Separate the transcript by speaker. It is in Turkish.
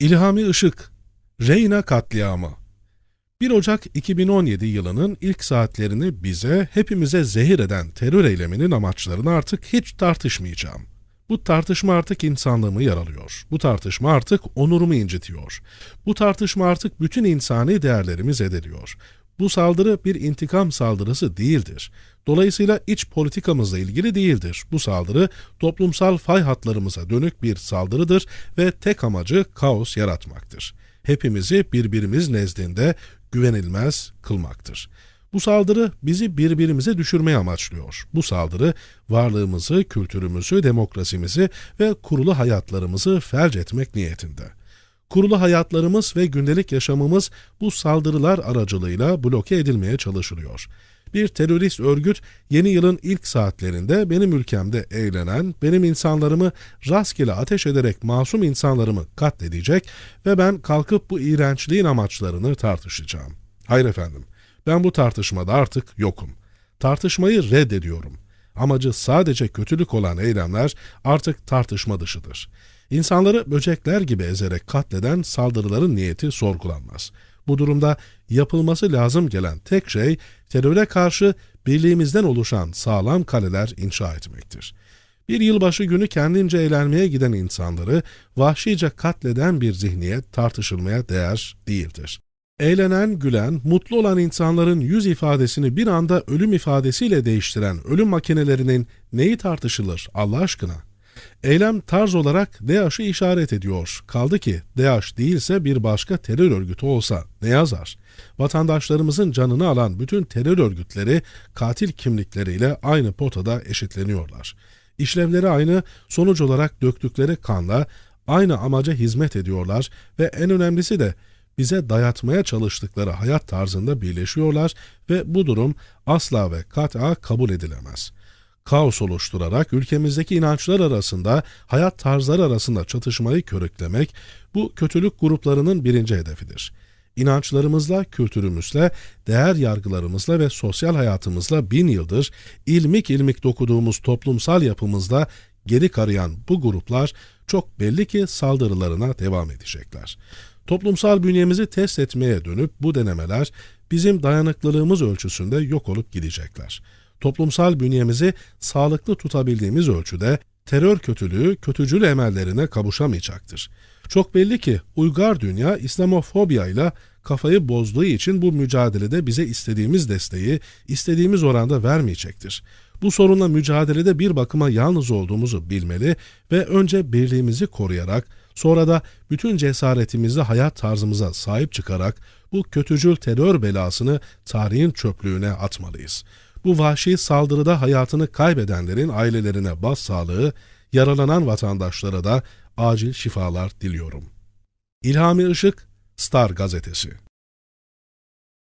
Speaker 1: İlhami Işık, Reyna katliamı. 1 Ocak 2017 yılının ilk saatlerini bize, hepimize zehir eden terör eyleminin amaçlarını artık hiç tartışmayacağım. Bu tartışma artık insanlığımı yaralıyor. Bu tartışma artık onurumu incitiyor. Bu tartışma artık bütün insani değerlerimi zedeliyor. Bu saldırı bir intikam saldırısı değildir. Dolayısıyla iç politikamızla ilgili değildir. Bu saldırı toplumsal fay hatlarımıza dönük bir saldırıdır ve tek amacı kaos yaratmaktır. Hepimizi birbirimiz nezdinde güvenilmez kılmaktır. Bu saldırı bizi birbirimize düşürmeye amaçlıyor. Bu saldırı varlığımızı, kültürümüzü, demokrasimizi ve kurulu hayatlarımızı felç etmek niyetinde. Kurulu hayatlarımız ve gündelik yaşamımız bu saldırılar aracılığıyla bloke edilmeye çalışılıyor. Bir terörist örgüt yeni yılın ilk saatlerinde benim ülkemde eğlenen, benim insanlarımı rastgele ateş ederek masum insanlarımı katledecek ve ben kalkıp bu iğrençliğin amaçlarını tartışacağım. Hayır efendim, ben bu tartışmada artık yokum. Tartışmayı reddediyorum. Amacı sadece kötülük olan eylemler artık tartışma dışıdır. İnsanları böcekler gibi ezerek katleden saldırıların niyeti sorgulanmaz. Bu durumda yapılması lazım gelen tek şey teröre karşı birliğimizden oluşan sağlam kaleler inşa etmektir. Bir yılbaşı günü kendince eğlenmeye giden insanları vahşice katleden bir zihniyet tartışılmaya değer değildir. Eğlenen, gülen, mutlu olan insanların yüz ifadesini bir anda ölüm ifadesiyle değiştiren ölüm makinelerinin neyi tartışılır Allah aşkına? Eylem tarz olarak DAEŞ'ı işaret ediyor. Kaldı ki DAEŞ değilse bir başka terör örgütü olsa ne yazar? Vatandaşlarımızın canını alan bütün terör örgütleri katil kimlikleriyle aynı potada eşitleniyorlar. İşlevleri aynı, sonuç olarak döktükleri kanla aynı amaca hizmet ediyorlar ve en önemlisi de bize dayatmaya çalıştıkları hayat tarzında birleşiyorlar ve bu durum asla ve kat'a kabul edilemez kaos oluşturarak ülkemizdeki inançlar arasında, hayat tarzları arasında çatışmayı körüklemek, bu kötülük gruplarının birinci hedefidir. İnançlarımızla, kültürümüzle, değer yargılarımızla ve sosyal hayatımızla bin yıldır ilmik ilmik dokuduğumuz toplumsal yapımızda geri karayan bu gruplar çok belli ki saldırılarına devam edecekler. Toplumsal bünyemizi test etmeye dönüp bu denemeler bizim dayanıklılığımız ölçüsünde yok olup gidecekler toplumsal bünyemizi sağlıklı tutabildiğimiz ölçüde terör kötülüğü kötücül emellerine kavuşamayacaktır. Çok belli ki uygar dünya İslamofobya ile kafayı bozduğu için bu mücadelede bize istediğimiz desteği istediğimiz oranda vermeyecektir. Bu sorunla mücadelede bir bakıma yalnız olduğumuzu bilmeli ve önce birliğimizi koruyarak sonra da bütün cesaretimizle hayat tarzımıza sahip çıkarak bu kötücül terör belasını tarihin çöplüğüne atmalıyız. Bu vahşi saldırıda hayatını kaybedenlerin ailelerine başsağlığı, yaralanan vatandaşlara da acil şifalar diliyorum. İlhami Işık, Star Gazetesi